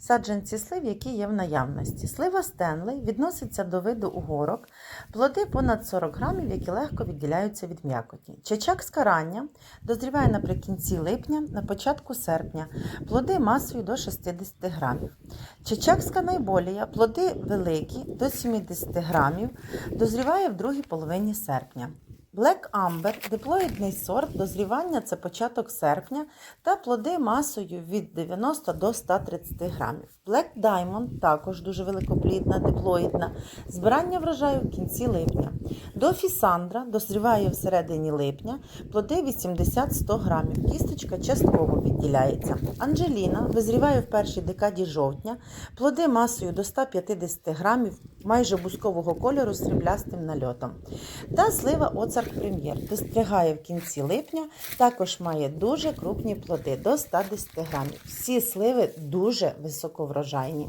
Саджанці слив, які є в наявності. Слива Стенлей відноситься до виду угорок, плоди понад 40 грамів, які легко відділяються від м'якоті. Чечакська рання дозріває наприкінці липня, на початку серпня, плоди масою до 60 грамів. Чечакська найболія, плоди великі до 70 грамів, дозріває в другій половині серпня. Black Amber – диплоїдний сорт, дозрівання це початок серпня та плоди масою від 90 до 130 грамів. Black Diamond також дуже великоплідна, диплоїдна, збирання врожаю в кінці липня. Дофі Сандра дозріває всередині липня, плоди 80-100 грамів, кісточка частково відділяється. Анджеліна визріває в першій декаді жовтня, плоди масою до 150 грамів, майже бузкового кольору з сріблястим нальотом. Та слива Оцарк Прем'єр достригає в кінці липня, також має дуже крупні плоди до 110 грамів. Всі сливи дуже високоврожайні.